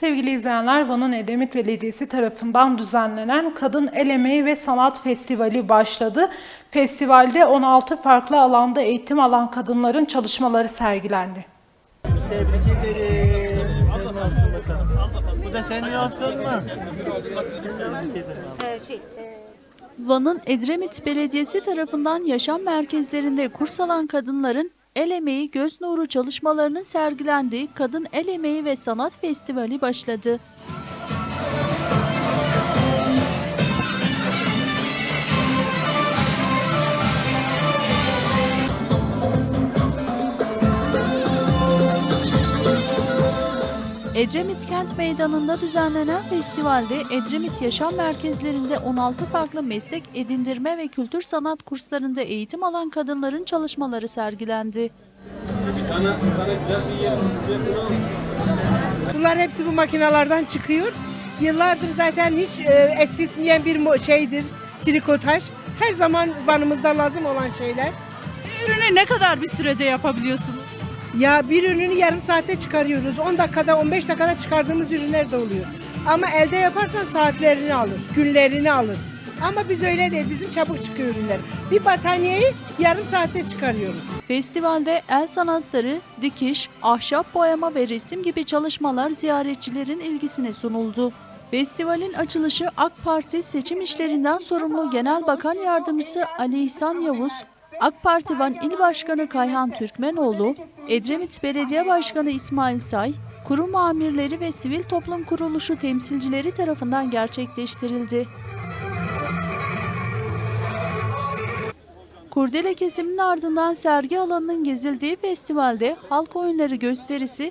Sevgili izleyenler, Van'ın Edremit Belediyesi tarafından düzenlenen Kadın El Emeği ve Sanat Festivali başladı. Festivalde 16 farklı alanda eğitim alan kadınların çalışmaları sergilendi. Tebrik ederim. Senin olsun bakalım. Bu da senin olsun mu? Şey, Van'ın Edremit Belediyesi tarafından yaşam merkezlerinde kurs alan kadınların el emeği göz nuru çalışmalarının sergilendiği Kadın El Emeği ve Sanat Festivali başladı. Edremit Kent Meydanı'nda düzenlenen festivalde Edremit Yaşam Merkezlerinde 16 farklı meslek edindirme ve kültür sanat kurslarında eğitim alan kadınların çalışmaları sergilendi. Bunlar hepsi bu makinelerden çıkıyor. Yıllardır zaten hiç e, eskitmeyen bir şeydir trikotaj. Her zaman vanımızda lazım olan şeyler. Ürünü ne kadar bir sürede yapabiliyorsunuz? Ya bir ürünü yarım saatte çıkarıyoruz. 10 dakikada 15 dakikada çıkardığımız ürünler de oluyor. Ama elde yaparsan saatlerini alır, günlerini alır. Ama biz öyle değil. Bizim çabuk çıkıyor ürünler. Bir battaniyeyi yarım saatte çıkarıyoruz. Festivalde el sanatları, dikiş, ahşap boyama ve resim gibi çalışmalar ziyaretçilerin ilgisine sunuldu. Festivalin açılışı AK Parti seçim işlerinden sorumlu Genel Bakan Yardımcısı Ali İhsan Yavuz, AK Parti Van İl Başkanı Kayhan Türkmenoğlu, Edremit Belediye Başkanı İsmail Say, kurum amirleri ve sivil toplum kuruluşu temsilcileri tarafından gerçekleştirildi. Kurdele kesiminin ardından sergi alanının gezildiği festivalde halk oyunları gösterisi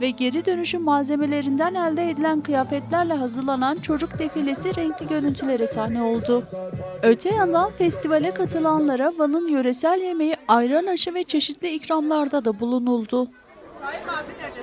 ve geri dönüşüm malzemelerinden elde edilen kıyafetlerle hazırlanan çocuk defilesi renkli görüntülere sahne oldu. Öte yandan festivale katılanlara Van'ın yöresel yemeği ayran aşı ve çeşitli ikramlarda da bulunuldu. Sayın abi?